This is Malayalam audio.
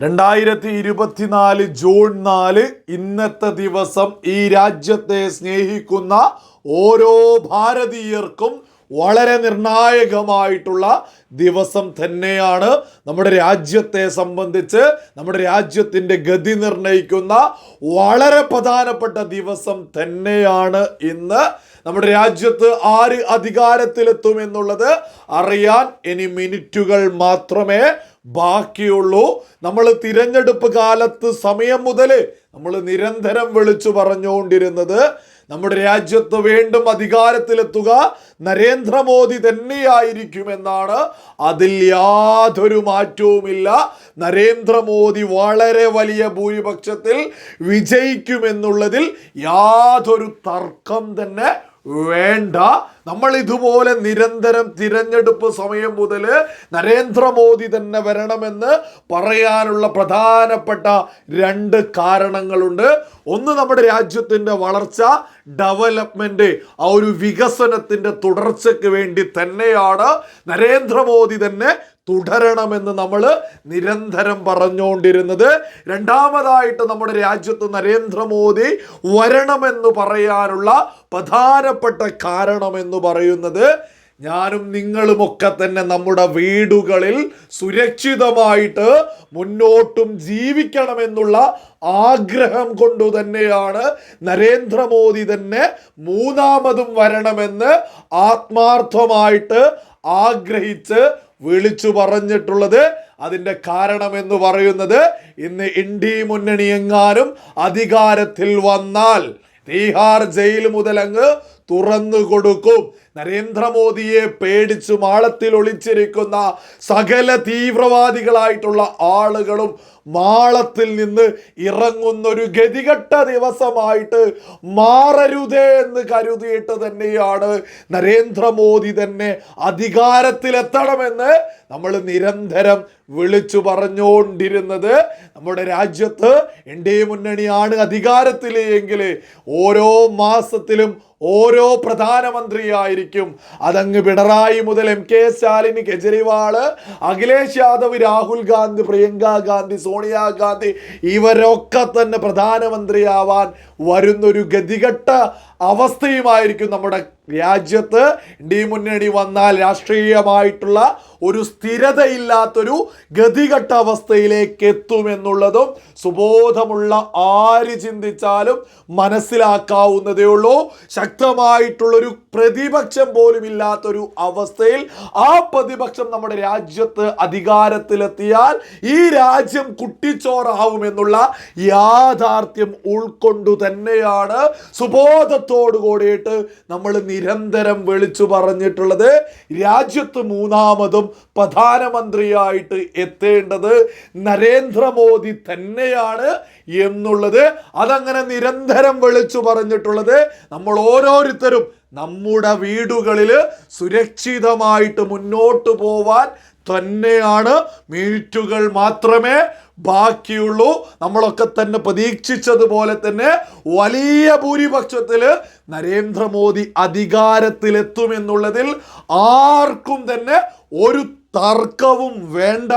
രണ്ടായിരത്തി ഇരുപത്തിനാല് ജൂൺ നാല് ഇന്നത്തെ ദിവസം ഈ രാജ്യത്തെ സ്നേഹിക്കുന്ന ഓരോ ഭാരതീയർക്കും വളരെ നിർണായകമായിട്ടുള്ള ദിവസം തന്നെയാണ് നമ്മുടെ രാജ്യത്തെ സംബന്ധിച്ച് നമ്മുടെ രാജ്യത്തിന്റെ ഗതി നിർണയിക്കുന്ന വളരെ പ്രധാനപ്പെട്ട ദിവസം തന്നെയാണ് ഇന്ന്. നമ്മുടെ രാജ്യത്ത് ആര് അധികാരത്തിലെത്തും എന്നുള്ളത് അറിയാൻ ഇനി മിനിറ്റുകൾ മാത്രമേ ബാക്കിയുള്ളൂ. നമ്മൾ തിരഞ്ഞെടുപ്പ് കാലത്ത് സമയം മുതൽ നമ്മൾ നിരന്തരം വിളിച്ചു പറഞ്ഞുകൊണ്ടിരുന്നത് നമ്മുടെ രാജ്യത്ത് വീണ്ടും അധികാരത്തിലെത്തുക നരേന്ദ്രമോദി തന്നെയായിരിക്കുമെന്നാണ്. അതിൽ യാതൊരു മാറ്റവുമില്ല. നരേന്ദ്രമോദി വളരെ വലിയ ഭൂരിപക്ഷത്തിൽ വിജയിക്കുമെന്നുള്ളതിൽ യാതൊരു തർക്കം തന്നെ വേണ്ട. നമ്മൾ ഇതുപോലെ നിരന്തരം തിരഞ്ഞെടുപ്പ് സമയം മുതൽ നരേന്ദ്രമോദി തന്നെ വരണമെന്ന് പറയാനുള്ള പ്രധാനപ്പെട്ട രണ്ട് കാരണങ്ങളുണ്ട്. ഒന്ന് നമ്മുടെ രാജ്യത്തിന്റെ വളർച്ച ഡെവലപ്മെന്റ് ആ ഒരു വികസനത്തിന്റെ തുടർച്ചയ്ക്ക് വേണ്ടി തന്നെയാണ് നരേന്ദ്രമോദി തന്നെ തുടരണമെന്ന് നമ്മൾ നിരന്തരം പറഞ്ഞുകൊണ്ടിരുന്നത്. രണ്ടാമതായിട്ട് നമ്മുടെ രാജ്യത്ത് നരേന്ദ്രമോദി വരണമെന്ന് പറയാനുള്ള പ്രധാനപ്പെട്ട കാരണമെന്ന് പറയുന്നത് ഞാനും നിങ്ങളുമൊക്കെ തന്നെ നമ്മുടെ വീടുകളിൽ സുരക്ഷിതമായിട്ട് മുന്നോട്ടും ജീവിക്കണമെന്നുള്ള ആഗ്രഹം കൊണ്ടു തന്നെയാണ് നരേന്ദ്രമോദി തന്നെ മൂന്നാമതും വരണമെന്ന് ആത്മാർത്ഥമായിട്ട് ആഗ്രഹിച്ച് വിളിച്ചു പറഞ്ഞിട്ടുള്ളത് അതിന്റെ കാരണം എന്ന് പറയുന്നത് ഇന്ന് ഇന്ത്യ മുന്നണി എങ്ങാനും അധികാരത്തിൽ വന്നാൽ തീഹാർ ജയിൽ മുതലങ്ങ് തുറന്നു കൊടുക്കും. നരേന്ദ്രമോദിയെ പേടിച്ചു മാളത്തിൽ ഒളിച്ചിരിക്കുന്ന സകല തീവ്രവാദികളായിട്ടുള്ള ആളുകളും മാളത്തിൽ നിന്ന് ഇറങ്ങുന്നൊരു ഗതികെട്ട ദിവസമായിട്ട് മാറരുതേ എന്ന് കരുതിയിട്ട് തന്നെയാണ് നരേന്ദ്രമോദി തന്നെ അധികാരത്തിലെത്തണമെന്ന് നമ്മൾ നിരന്തരം വിളിച്ചു പറഞ്ഞുകൊണ്ടിരുന്നത്. നമ്മുടെ രാജ്യത്ത് എൻ ഡി എ മുന്നണിയാണ് അധികാരത്തിലെങ്കിൽ ഓരോ മാസത്തിലും ഓരോ പ്രധാനമന്ത്രിയായിരിക്കും. അതങ്ങ് പിണറായി മുതൽ എം കെ സ്റ്റാലിൻ കെജ്രിവാൾ അഖിലേഷ് യാദവ് രാഹുൽ ഗാന്ധി പ്രിയങ്ക ഗാന്ധി സോണിയാഗാന്ധി ഇവരൊക്കെ തന്നെ പ്രധാനമന്ത്രിയാവാൻ വരുന്നൊരു ഗതികെട്ട അവസ്ഥയുമായിരിക്കും നമ്മുടെ രാജ്യത്ത് ഡി മുന്നണി വന്നാൽ രാഷ്ട്രീയമായിട്ടുള്ള ഒരു സ്ഥിരതയില്ലാത്തൊരു ഗതികെട്ട അവസ്ഥയിലേക്ക് എത്തുമെന്നുള്ളതും സുബോധമുള്ള ആര് ചിന്തിച്ചാലും മനസ്സിലാക്കാവുന്നതേ ഉള്ളൂ. ശക്തമായിട്ടുള്ളൊരു പ്രതിപക്ഷം പോലും ഇല്ലാത്തൊരു അവസ്ഥയിൽ ആ പ്രതിപക്ഷം നമ്മുടെ രാജ്യത്ത് അധികാരത്തിലെത്തിയാൽ ഈ രാജ്യം കുട്ടിച്ചോറാവുമെന്നുള്ള യാഥാർത്ഥ്യം ഉൾക്കൊണ്ടു തന്നെയാണ് സുബോധത്തോടു കൂടിയിട്ട് നമ്മൾ നിരന്തരം വിളിച്ചു പറഞ്ഞിട്ടുള്ളത് രാജ്യത്ത് മൂന്നാമതും പ്രധാനമന്ത്രിയായിട്ട് എത്തേണ്ടത് നരേന്ദ്രമോദി തന്നെയാണ് എന്നുള്ളത്. അതങ്ങനെ നിരന്തരം വിളിച്ചു പറഞ്ഞിട്ടുള്ളത് നമ്മൾ ഓരോരുത്തരും നമ്മുടെ വീടുകളിൽ സുരക്ഷിതമായിട്ട് മുന്നോട്ട് പോവാൻ തന്നെയാണ് മിനിറ്റുകൾ മാത്രമേ ബാക്കിയുള്ളൂ. നമ്മളൊക്കെ തന്നെ പ്രതീക്ഷിച്ചതുപോലെ തന്നെ വലിയ ഭൂരിപക്ഷത്തിൽ നരേന്ദ്രമോദി അധികാരത്തിലെത്തുമെന്നുള്ളതിൽ ആർക്കും തന്നെ ഒരു തർക്കവും വേണ്ട